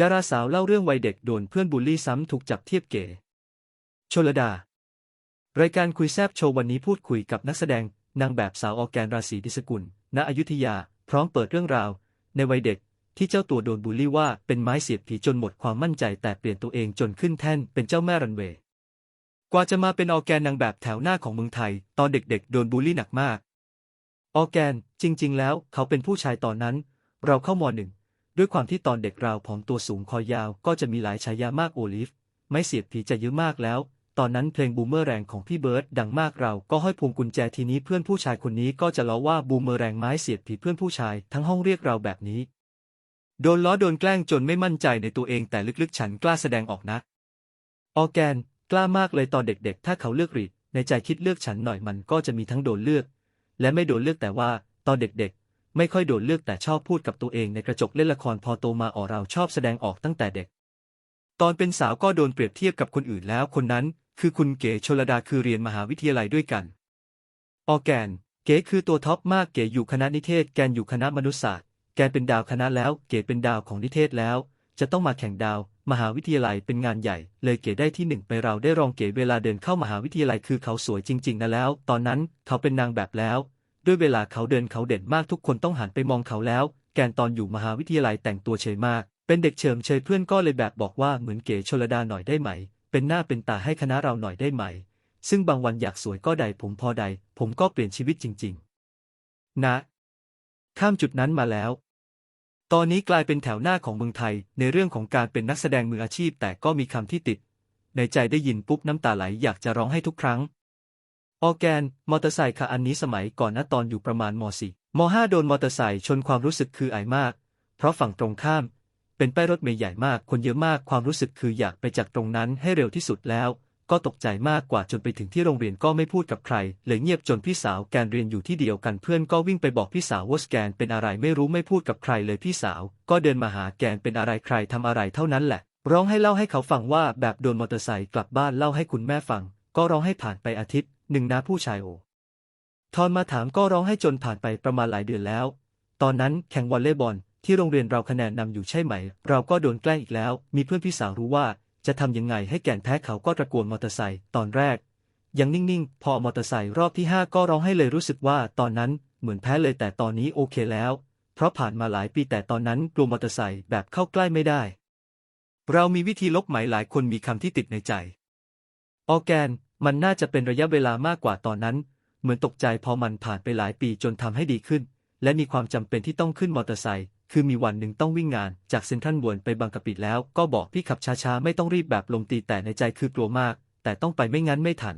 ดาราสาวเล่าเรื่องวัยเด็กโดนเพื่อนบูลลี่ซ้ำถูกจับเทียบเก๋ชลดา รายการคุยแซบโชว์วันนี้พูดคุยกับนักแสดงนางแบบสาวออแกนราศีดิสกุล ณ อยุธยา พร้อมเปิดเรื่องราว ในวัยเด็กที่เจ้าตัวโดนบูลลี่ว่าเป็นไม้เสียบผีจนหมดความมั่นใจแต่เปลี่ยนตัวเองจนขึ้นแท่นเป็นเจ้าแม่รันเวย์ กว่าจะมาเป็นออแกนนางแบบแถวหน้าของเมืองไทย ตอนเด็กๆ โดนบูลลี่หนักมาก ออแกนจริง ๆ แล้วเขาเป็นผู้ชายตอนนั้น เราเข้ามหนึ่ง ด้วยความที่ตอนเด็กเราผอมตัวสูงคอยาวก็จะมีหลายฉายามากโอลิฟ ไม่เสียบผีจะเยอะมากแล้ว ตอนนั้นเพลงบูมเมอร์แรงของพี่เบิร์ดดังมากเราก็ห้อยพวงกุญแจทีนี้เพื่อนผู้ชายคนนี้ก็จะล้อว่าบูมเมอร์แรงไม้เสียบผีเพื่อนผู้ชายทั้งห้องเรียกเราแบบนี้ โดนล้อโดนแกล้งจนไม่มั่นใจในตัวเองแต่ลึกๆ ฉันกล้าแสดงออกนะออแกน กล้ามากเลยตอนเด็กๆ ถ้าเขาเลือกรีดในใจคิดเลือกฉันหน่อยมันก็จะมีทั้งโดนเลือก และไม่โดนเลือกแต่ว่า ตอนเด็กๆ ไม่ค่อยโดนเลือกแต่ชอบพูดกับตัวเองในกระจกเล่นละครพอโตมาออเราชอบแสดงออกตั้งแต่เด็ก ตอนเป็นสาวก็โดนเปรียบเทียบกับคนอื่นแล้วคนนั้น คือคุณเก๋ชลดาคือเรียนมหาวิทยาลัยด้วยกัน ออแกน เก๋คือตัวท็อปมากเก๋อยู่คณะนิเทศ แกนอยู่คณะมนุษยศาสตร์ แกนเป็นดาวคณะแล้ว เก๋เป็นดาวของนิเทศแล้ว จะต้องมาแข่งดาว มหาวิทยาลัยเป็นงานใหญ่ เลยเก๋ได้ที่หนึ่งไปเราได้รองเก๋เวลาเดินเข้ามหาวิทยาลัยคือเขาสวยจริง ๆนะแล้ว ตอนนั้นเขาเป็นนางแบบแล้ว ด้วยเวลาเขาเดินเขาเด่นมากทุกคนต้องหันไปมองเขาแล้ว แกนตอนอยู่มหาวิทยาลัยแต่งตัวเฉยมาก เป็นเด็กเฉิมเฉยเพื่อนก็เลยแบบบอกว่าเหมือนเก๋ชลดาหน่อยได้ไหม เป็นหน้าเป็นตาให้คณะเราหน่อยได้ไหม ซึ่งบางวันอยากสวยก็ใดผมพอใดผมก็เปลี่ยนชีวิตจริง ๆ นะ ข้ามจุดนั้นมาแล้ว ตอนนี้กลายเป็นแถวหน้าของเมืองไทย ในเรื่องของการเป็นนักแสดงมืออาชีพแต่ก็มีคำที่ติด ในใจได้ยินปุ๊บน้ำตาไหลอยากจะร้องให้ทุกครั้ง ออแกน มอเตอร์ไซค์ค่ะอันนี้สมัยก่อนนะตอนอยู่ประมาณม .4 ม .5 โดนมอเตอร์ไซค์ชนความรู้สึกคืออายมาก เพราะฝั่งตรงข้าม เป็นป้ายรถเมล์ใหญ่มากคนเยอะมากความรู้สึกคืออยากไปจากตรงนั้นให้เร็วที่สุดแล้ว ก็ตกใจมากกว่าจนไปถึงที่โรงเรียนก็ไม่พูดกับใครเลยเงียบจนพี่สาวแกนเรียนอยู่ที่เดียวกันเพื่อนก็วิ่งไปบอกพี่สาวว่าแกนเป็นอะไรไม่รู้ไม่พูดกับใครเลยพี่สาว ก็เดินมาหาแกนเป็นอะไรใครทำอะไรเท่านั้นแหละ ร้องให้เล่าให้เขาฟังว่าแบบโดนมอเตอร์ไซค์กลับบ้านเล่าให้คุณแม่ฟัง ก็ร้องให้ผ่านไปอาทิตย์หนึ่งนะผู้ชายโอทอนมาถามก็ร้องให้จนผ่านไปประมาณหลายเดือนแล้ว ตอนนั้นแข่งวอลเลย์บอลที่โรงเรียนเราคะแนนนำอยู่ใช่ไหม เราก็โดนแกล้งอีกแล้ว มีเพื่อนพี่สาวรู้ว่าจะทำยังไงให้แก่นแพ้เขาก็ตะโกนมอเตอร์ไซค์ตอนแรก ยังนิ่งๆ พอมอเตอร์ไซค์รอบที่ 5 ก็ร้องให้เลยรู้สึกว่าตอนนั้นเหมือนแพ้เลยแต่ตอนนี้โอเคแล้ว เพราะผ่านมาหลายปีแต่ตอนนั้นกลัวมอเตอร์ไซค์แบบเข้าใกล้ไม่ได้ เรามีวิธีลบไหมหลายคนมีคำที่ติดในใจ ออแกน มันน่าจะเป็นระยะเวลามากกว่าตอนนั้น เหมือนตกใจพอมันผ่านไปหลายปีจนทำให้ดีขึ้น และมีความจำเป็นที่ต้องขึ้นมอเตอร์ไซค์คือมีวันหนึ่งต้องวิ่งงานจากเซ็นทรัลบวนไปบางกะปิแล้ว ก็บอกพี่ขับช้าๆไม่ต้องรีบแบบลมตีแต่ในใจคือกลัวมาก แต่ต้องไปไม่งั้นไม่ทัน